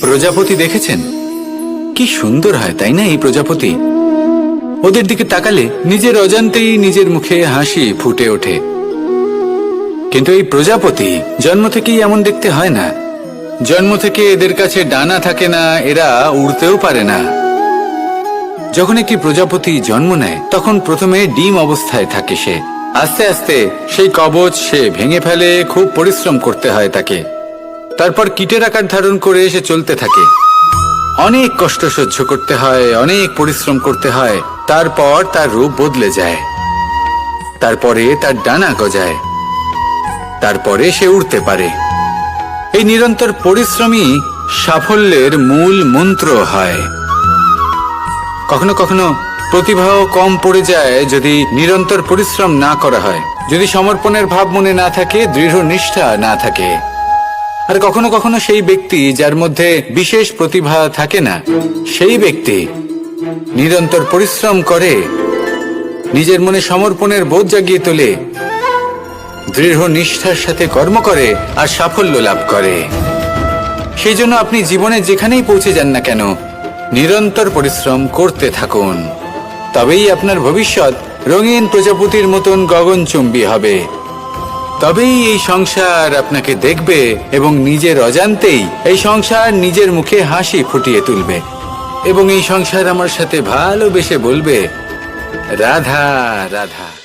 প্রজাপতি দেখেছেন? কি সুন্দর হয়, তাই না এই প্রজাপতি? ওদের দিকে তাকালে নিজের অজান্তেই নিজের মুখে হাসি ফুটে ওঠে। কিন্তু এই প্রজাপতি জন্ম থেকেই এমন দেখতে হয় না। জন্ম থেকে এদের কাছে ডানা থাকে না, এরা উড়তেও পারে না। যখন একটি প্রজাপতি জন্ম নেয়, তখন প্রথমে ডিম অবস্থায় থাকে সে। আস্তে আস্তে সেই কবচ সে ভেঙে ফেলে, খুব পরিশ্রম করতে হয় তাকে। তারপর কীটের আকার ধারণ করে সে চলতে থাকে। অনেক কষ্ট সহ্য করতে হয়, অনেক পরিশ্রম করতে হয়, তারপর তার রূপ বদলে যায়। তারপরে তার ডানা গজায়। তারপরে সে উড়তে পারে। এই নিরন্তর পরিশ্রমই সাফল্যের মূল মন্ত্র হয়। কখনো কখনো প্রতিভাও কম পড়ে যায় যদি নিরন্তর পরিশ্রম না করা হয়। যদি সমর্পণের ভাব মনে না থাকে, দৃঢ় নিষ্ঠা না থাকে। আর কখনো কখনো সেই ব্যক্তি যার মধ্যে বিশেষ প্রতিভা থাকে না, সেই ব্যক্তি নিরন্তর পরিশ্রম করে, নিজের মনে সমর্পণের বোধ জাগিয়ে তোলে, দৃঢ় নিষ্ঠার সাথে কর্ম করে আর সাফল্য লাভ করে। সেই জন্য আপনি জীবনে যেখানেই পৌঁছে যান না কেন, নিরন্তর পরিশ্রম করতে থাকুন। তবেই আপনার ভবিষ্যৎ রঙিন প্রজাপতির মতন গগনচুম্বী হবে। তবেই এই সংসার আপনাকে দেখবে এবং নিজের অজান্তেই এই সংসার নিজের মুখে হাসি ফুটিয়ে তুলবে। এবং এই সংসার আমার সাথে ভালোবেসে বলবে, রাধা রাধা।